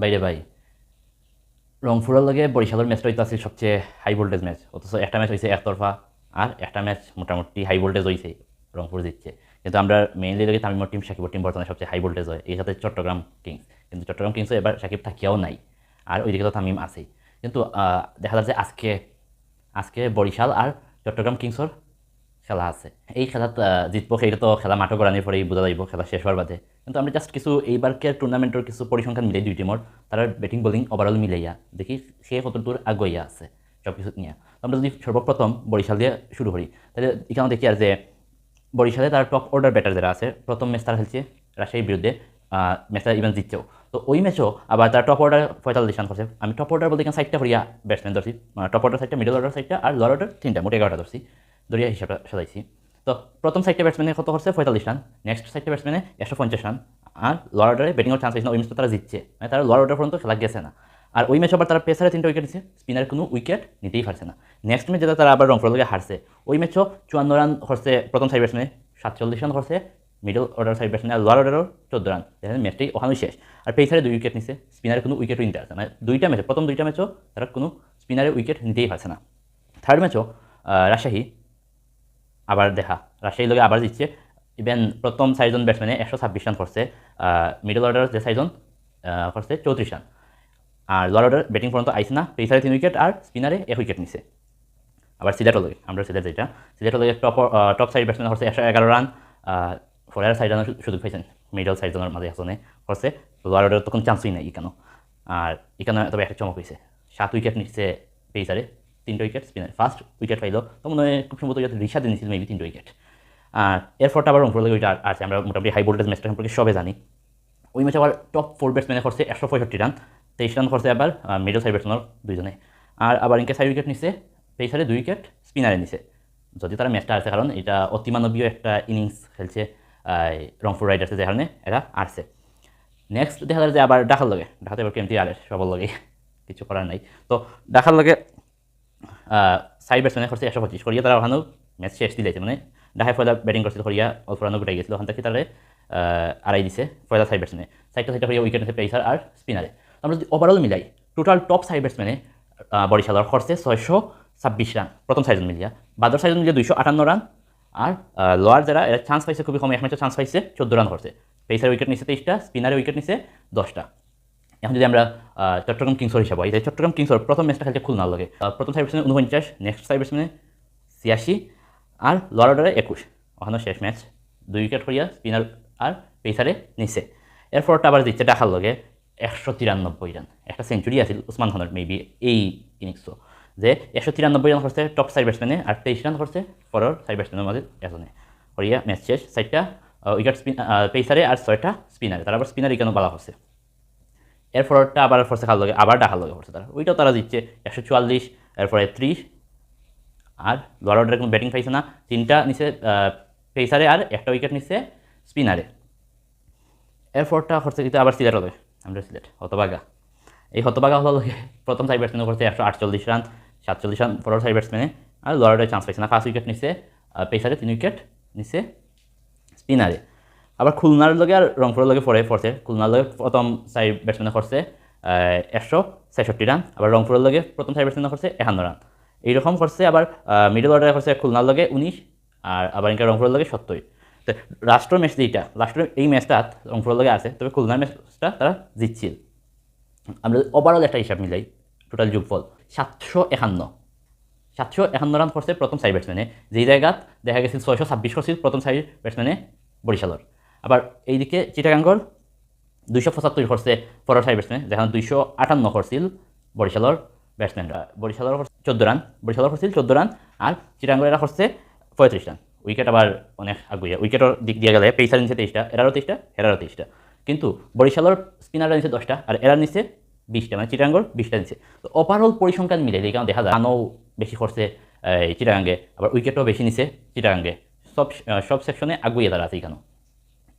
বাইরে ভাই রংপুরের লগে বরিশালের ম্যাচটা হইতে আছে সবচেয়ে হাই ভোল্টেজ ম্যাচ অথচ একটা ম্যাচ হয়েছে একতরফা আর একটা ম্যাচ মোটামুটি হাই ভোল্টেজ হয়েছে রংপুর জিতছে। কিন্তু আমরা মেইনলি লগে তামিমর টিম সাকিবর টিম বর্তমানে সবচেয়ে হাই ভোল্টেজ হয়। এই সাথে চট্টগ্রাম কিংস কিন্তু চট্টগ্রাম কিংসও এবার সাকিব থাকিয়াও নাই আর ওইদিকে তো তামিম আছেই। কিন্তু দেখা যাচ্ছে আজকে আজকে বরিশাল আর চট্টগ্রাম কিংসর খেলা আছে। এই খেলাত জিতব জিতবো তো খেলা মাঠও করানোর পরেই বোঝা যাইব খেলা শেষ হওয়ার বাদে। কিন্তু আমি জাস্ট কিছু এইবারকে টুর্নামেন্টের কিছু পরিসংখ্যান মিলাই দুই টিমর তারা ব্যাটিং বোলিং ওভারঅল মিলাইয়া দেখি সে কতদূর আগুয়াইয়া আছে সব কিছু নিয়ে আমরা যদি সর্বপ্রথম বরিশাল দিয়ে শুরু করি, তাহলে এখানে দেখি আর যে বরিশালে তার টপ অর্ডার ব্যাটার যারা আছে, প্রথম ম্যাচ তারা খেলছে রাজশাহীর বিরুদ্ধে ম্যাচটা ইভেন জিতছেও তো ওই ম্যাচও আবার তার টপ অর্ডার পঁয়তাল্লিশ রান করছে আমি টপ অর্ডার বলতে এখানে সাইডটা করিয়া ব্যাটসম্যান ধরছি টপ অর্ডার সাইডটা মিডল অর্ডার সাইডটা আর লোয়ার অর্ডার তিনটা মোটে এগারোটা ধরছি দরিয়া হিসাবটা সাজাইছি তো প্রথম সাইডটা ব্যাটসম্যানে কত করছে পঁয়তাল্লিশ রান নেক্সট সাইডটা ব্যাটসম্যানে একশো পঞ্চাশ রান আর লোয়ার অর্ডারে ব্যাটিংয়ের চান্স পাইছে না ওই ম্যাচটা তারা জিতছে। মানে তারা লোয়ার অর্ডার পর্যন্ত খেলা গেছে না। আর ওই ম্যাচ আবার তারা পেসারে তিনটা উইকেট নিচ্ছে স্পিনার কোনো উইকেট নিতেই পারছে না। নেক্সট ম্যাচ যেটা তারা আবার রংপুর লগে হারছে ওই ম্যাচও চুয়ান্ন রান করছে প্রথম সাইড ব্যাটসম্যানে সাতচল্লিশ রান করছে মিডল অর্ডার সাইড ব্যাটসম্যান আর লোয়ার অর্ডারও চোদ্দ রান যেখানে ম্যাচটাই ওখানেই শেষ। আর পেসারে দুই উইকেট নিচ্ছে স্পিনারে কোনো উইকেটও নিতে পারছে মানে দুইটা ম্যাচে প্রথম দুইটা ম্যাচও তারা কোনো স্পিনারে উইকেট নিতেই পারছে না। থার্ড ম্যাচও রাজশাহী আবার দেখা। রাজশাহী লগে আবার জিতছে। ইভেন প্রথম চাৰিজন ব্যাটসম্যানে একশো ছাব্বিশ রান করছে। মিডল অর্ডার যে চাৰিজন করছে চৌত্রিশ রান আর লোয়ার অর্ডার ব্যাটিং পর্যন্ত আইসে না পেসারে তিন উইকেট আর স্পিনারে এক উইকেট নিছে। আবার সিলেটও আমরা সিলেট যেটা। সিলেটও লগে টপ টপ সাইড ব্যাটসম্যান হচ্ছে একশো এগারো রান ফোরার সাইড রানের সুযোগ পাইছেন মিডল সাইড জনের মাঝে একজনে করছে। লোয়ার অর্ডার তখন চান্সই নাই ইকানো। আর এখানে তবে একটা চমক হয়েছে সাত উইকেট নিচ্ছে পেসারে তিনটা উইকেট স্পিনার ফার্স্ট উইকেট পাইলো। তো মনে হয় খুব সম্ভবত রিশাদ নিছিল মেবি তিনটা উইকেট আর এরপরটা আবার রংপুর ওইটা আছে, আমরা মোটামুটি হাই ভোল্টেজ ম্যাচটা সম্পর্কে সবে জানি। ওই ম্যাচে আবার টপ ফোর ব্যাটসম্যানে করছে একশো পঁয়ষট্টি রান তেইশ রান করছে আবার মিডল সাইড ব্যাটসম্যানের দুইজনে। আর আবার ইনকে সাইড উইকেট নিছে পেসারে দুই উইকেট স্পিনারে নিছে। যদি তারা ম্যাচটা আসছে কারণ এটা অতিমানবীয় একটা ইনিংস খেলছে রংপুর রাইডার্সের যে কারণে এরা আসছে নেক্সট দেখা যায় যে আবার ডাকার লগে। ঢাকাতে এবার কেমতি আরে সবার লগে। কিছু করার নাই। তো ডাকার লগে সাইড ব্যাটসম্যানে করছে একশো পঁচিশ করিয়া তারা ওখানেও ম্যাচ শেষ দিলেছে মানে। ঢাকায় ফয়লা ব্যাটিং করছিল করিয়া অল্প রানও গোটাই গেছিল। ওখান থেকে তারা আড়াই দিছে ফয়লা সাইড ব্যাটসম্যানে সাইডটা সাইডটা করিয়া উইকেট নিছে পেসার আর স্পিনারে আমরা যদি ওভারঅল মিলাই টোটাল টপ সাইড ব্যাটসম্যানে বরিশালর খরচে ছয়শো ছাব্বিশ রান প্রথম সাইজন মিলিয়া। বাদর সাইজন মিলিয়ে দুইশো আটান্ন রান আর লোয়ার যারা এরা চান্স পাইছে, খুবই কম, এক ম্যাচে চান্স পাইছে চোদ্দ রান করছে পেসার উইকেট নিছে তেইশটা স্পিনারে উইকেট নিছে দশটা এখন যদি আমরা চট্টগ্রাম কিংসর হিসাবে হয় চট্টগ্রাম কিংসর প্রথম ম্যাচটা খেলছে খুলনার লগে প্রথম সাইড ব্যাটসম্যানে উনপঞ্চাশ নেক্সট সাইড ব্যাটসম্যানে ছিয়াশি, আর লোয়ার অর্ডারে একুশ। ওখানে শেষ ম্যাচ, দুই উইকেট করিয়া স্পিনার আর পেসারে নিছে। এরপরটা আবার দিচ্ছে ডাকার লগে একশো তিরানব্বই রান। একটা সেঞ্চুরি আছিল উসমান খানের মেবি এই ইনিংসও যে একশো তিরানব্বই রান করছে টপ সাইড ব্যাটসম্যানে আর তেইশ রান করছে পরের সাইড ব্যাটসম্যানের মাঝে এজনে। করিয়া ম্যাচ শেষ সাইডটা উইকেট স্পিন পেসারে আর ছয়টা স্পিনারে তারা আবার স্পিনার কেন বলা হচ্ছে এরপরটা আবার ফোর্সে খাল লগে, আবার ডাকার লগে পড়ছে তারা ওইটাও তারা দিচ্ছে একশো চুয়াল্লিশ, এরপরে ত্রিশ। আর লোয়ার অর্ডারে কোনো ব্যাটিং পাইছে না। তিনটা নিচে পেসারে আর একটা উইকেট নিচ্ছে স্পিনারে এরপরটা হচ্ছে কিন্তু আবার সিলেট হবে আমরা সিলেট, হতবাগা। এই হতবাগা হলো প্রথম সাইড ব্যাটসম্যানে করছে একশো আটচল্লিশ রান সাতচল্লিশ রান পরের সাইড ব্যাটসম্যানে আর অর্ডারে চান্স পাইছে না। ফার্স্ট উইকেট নিচ্ছে পেসারে তিন উইকেট নিচ্ছে স্পিনারে আবার খুলনার লগে আর রংপুরের লগে পরে পড়ছে। খুলনার লগে প্রথম সাইড ব্যাটসম্যানে করছে একশো ছেষট্টি রান আবার রংপুরের লগে প্রথম সাইড ব্যাটসম্যানে করছে, একান্ন রান এইরকম করছে আবার মিডল অর্ডারে করছে খুলনার লগে উনিশ, আর আবার ইনকা রংপুরের লগে সত্তর। তো রাষ্ট্র ম্যাচ যেইটা রাষ্ট্র এই ম্যাচটা রংপুরের লগে আছে, তবে খুলনার ম্যাচটা তারা জিতছিল। আমরা ওভারঅল একটা হিসাব মিলাই টোটাল যোগফল, সাতশো একান্ন। সাতশো একান্ন রান করছে প্রথম সাইড ব্যাটসম্যানে যেই জায়গাত দেখা গেছিল ছয়শো ছাব্বিশ করছিল প্রথম সাইড ব্যাটসম্যানে বরিশালর। আবার এইদিকে চিটাগাঙ্গর দুইশো পঁচাত্তর করছে পরের সাইড ব্যাটসম্যান যেখানে দুইশো আটান্ন করছিল বরিশালর ব্যাটসম্যানরা বরিশালর চোদ্দ রান, বরিশালর করছিল চোদ্দ রান, আর চিটাগাঙ্গর এরা করছে পঁয়ত্রিশ রান। উইকেট আবার অনেক আগুয়া উইকেটের দিক দিয়ে গেলে পেসার নিচে তেইশটা এরারও তেইশটা এরারও তেইশটা। কিন্তু বরিশালর স্পিনাররা নিচে দশটা, আর এরা নিচে বিশটা মানে চিটাঙ্গর বিশটা নিচে। তো ওভারঅল পরিসংখ্যান মিলে, এই কারণে দেখা যায় রানও বেশি করছে এই চিটাগাঙ্গে আবার উইকেটও বেশি নিছে চিটাগাঙ্গে সব সব সেকশনে আগুয়ে তারা আছে এখানেও।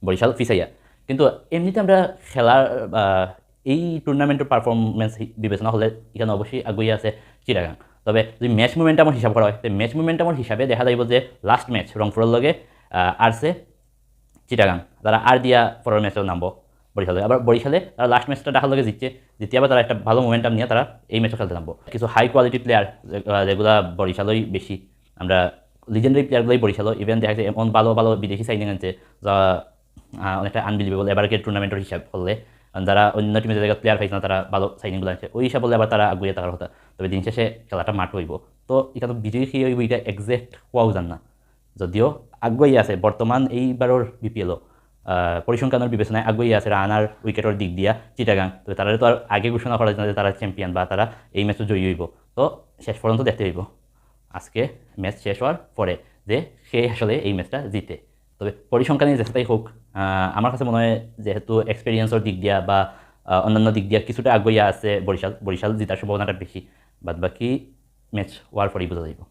বরিশাল ফিসাইয়া কিন্তু এমনিতে আমরা খেলার এই টুর্নামেন্টের পারফরমেন্স বিবেচনা হলে এখানে অবশ্যই আগুয়ে আছে চিটাগাং। তবে যদি ম্যাচ মুভমেন্টামর হিসাব করা হয়, তো ম্যাচ মুভমেন্টামর হিসাবে দেখা যাইব যে লাস্ট ম্যাচ রংপুরের লগে আরছে চিটাগাং। তারা আর দিয়া পরের ম্যাচেও নামবো বরিশালে আবার বরিশালে তারা লাস্ট ম্যাচটা ঢাকার লগে জিতছে। জিতে আবার তারা একটা ভালো মোমেন্টাম নিয়ে তারা এই ম্যাচও খেলতে নামবো। কিছু হাই কোয়ালিটি প্লেয়ার যেগুলো বরিশালই বেশি আমরা লিজেন্ডারি প্লেয়ারগুলোই বরিশাল ইভেন দেখা যাচ্ছে এমন ভালো ভালো বিদেশি সাইনিং আনছে, যা অনেকটা আনবিলিভেবল এবারকে টুর্নামেন্টের হিসাব করলে যারা অন্য টিমের জায়গায় প্লেয়ার পাইছে না, তারা ভালো সাইনিংগুলো আছে, ওই হিসাব বললে আবার তারা আগুয়ে থাকার কথা। তবে দিন শেষে খেলাটা মাঠ হইব তো এখানে বিজয়ী কি হইব এটা এক্সাক্ট হওয়াও জান না। যদিও আগুয়াই আছে বর্তমান এইবাৰৰ বি পি এলও পরিসংখ্যানের বিবেচনায় আগুয়াই আছে রানার উইকেটের দিক দিয়া চিটাগাং। তো তারা তো আর আগে ঘোষণা করা যায় না যে তারা চ্যাম্পিয়ন বা তারা এই ম্যাচে জয়ী হইব তো শেষ পর্যন্ত দেখতে হইব আজকে ম্যাচ শেষ হওয়ার পরে যে সে আসলে এই ম্যাচটা জিতে। তবে পরিসংখ্যানে যেটাই হোক আমার কাছে মনে হয় যেহেতু এক্সপিরিয়েন্সের দিক দিয়া বা অন্যান্য দিক দিয়া কিছুটা আগুয়া আছে বরিশাল বরিশাল জিতার সম্ভাবনাটা বেশি। বাদ বাকি ম্যাচ হওয়ার পরেই বোঝা যাইব